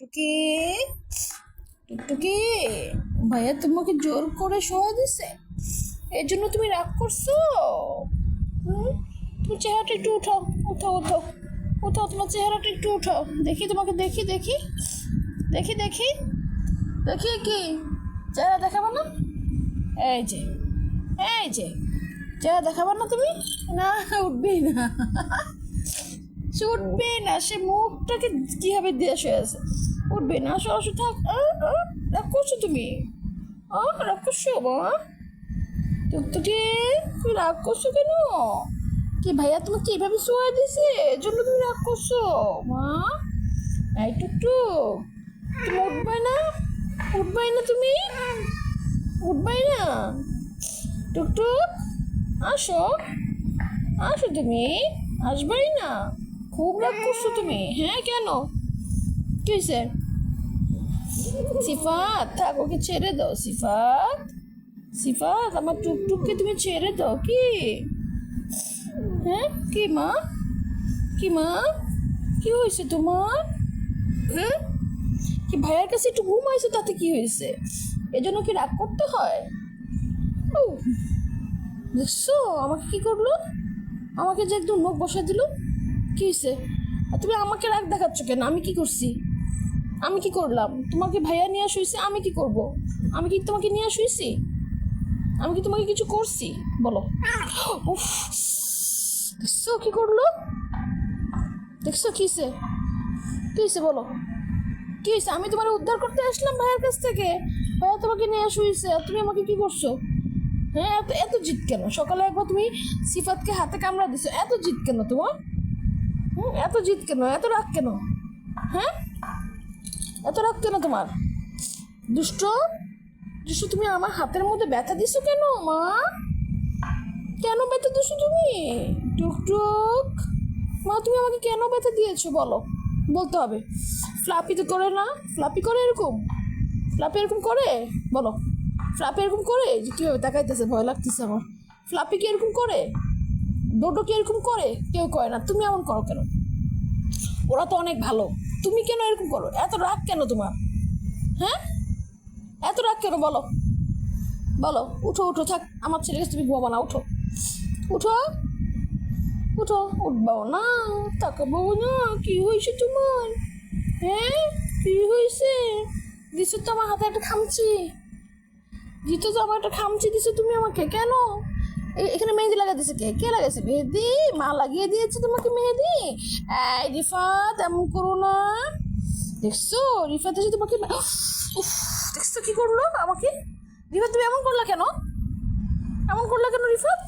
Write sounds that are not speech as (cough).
টুকটুকি টুকটুকি। ভাইয়া তোমাকে জোর করে শোয়া দিছে? এর জন্য তুমি রাগ করছ? তুমি চেহারাটা একটু উঠাও উঠাও উঠাও। উঠাও, তোমার চেহারাটা একটু উঠাও। দেখি তোমাকে, দেখি দেখি। দেখি দেখি। দেখি কি? চেহারা দেখাবো না? এই যে এই যে। চেহারা দেখাবো না তুমি? না, উঠবেই না। (laughs) সে উঠবে না, সে মুখটাকে কীভাবে দিয়ে শুয়ে আছে? উঠবে না, আসো থাক। রাগ করছ তুমি। আহ রাগ করছ মা টুকটুকি তুমি রাগ করছ কেন? কি ভাইয়া, তোমাকে এইভাবে শোয়া দিছে? এর জন্য তুমি রাগ করছ মা, এই টুকটুক তুমি উঠবাই না? উঠবাই না তুমি? উঠবাই না? টুকটুক, আসো। আসো তুমি, আসবাই না। খুব রাগ করছ তুমি? হ্যাঁ কেন? কি হয়েছে সিফাত থাক ওকে ছেড়ে দাও, সিফাত। সিফাত, আমার টুকটুককে তুমি ছেড়ে দাও, কি? হ্যাঁ কি মা? কি মা? কি হয়েছে তোমার? হ্যাঁ? কি ভাইয়ার কাছে একটু ঘুম হয়েছে তাতে কি হয়েছে এজন্য কি রাগ করতে হয়? ও দেখছ? আমাকে কি করল? আমাকে যে একদম মুখ বসা দিল? কি হয়েছে তুমি আমাকে রাগ দেখাচ্ছ কেন? আমি কি করছি? আমি কি করলাম? তোমাকে ভাইয়া নিয়ে শুয়েছে আমি কি করব? আমি কি তোমাকে নিয়ে শুয়েছি আমি কি তোমাকে কিছু করছি? বলো। উফ, দেখছ কি করল? দেখছ কি হয়েছে কি হয়েছে বলো? কি হয়েছে আমি তোমার উদ্ধার করতে আসলাম ভাইয়ের কাছ থেকে। ভাইয়া তোমাকে নিয়ে শুয়েছে তুমি আমাকে কি করছ? হ্যাঁ এত এত জিদ কেন? সকালে একবার তুমি সিফাতকে হাতে কামড়া দিছো, এত জিদ কেন তোমার? এত জিদ কেন? এত রাগ কেন? হ্যাঁ? এত রাগ কেন তোমার? দুষ্ট? দুষ্ট, তুমি আমার হাতের মধ্যে ব্যথা দিছো কেন, মা? কেন ব্যথা দিছো তুমি? টুকটুক মা, তুমি আমাকে কেন ব্যথা দিয়েছ বলো? বলতে হবে। ফ্লাপি তো করে না। ফ্লাপি করে এরকম? ফ্লাপি এরকম করে? বলো। ফ্লাপি এরকম করে? যে কীভাবে তাকাইতেছে, ভয় লাগতেছে আমার। ফ্লাপি কি এরকম করে? ডোডো কি এরকম করে? কেউ করে না। তুমি এমন করো কেন? ওরা তো অনেক ভালো। তুমি কেন এরকম করো? এত রাগ কেন তোমার? হ্যাঁ? এত রাগ কেন? বলো। বলো, উঠো উঠো, থাক। আমার ছেলেকে তুমি ঘুমাবো না, উঠো। উঠো। উঠো। উঠবাও না, তাকাবো না। কি হয়েছে তোমার? হ্যাঁ? কি হয়েছে? দিছো তো আমার হাতে একটা খামচি। দিত তো আমার একটা খামচি দিছো তুমি আমাকে। কেন? এখানে মেহেদি দিছে কে? কে লাগাইছে? মেহেদি? মা লাগিয়ে দিয়েছে তোমাকে মেহেদি? এই রিফাত এমন করো না। দেখছ? রিফাত এসে তোমাকে দেখছ কি করল আমাকে? রিফাত তুমি এমন করলা কেন? এমন করলা কেন রিফাত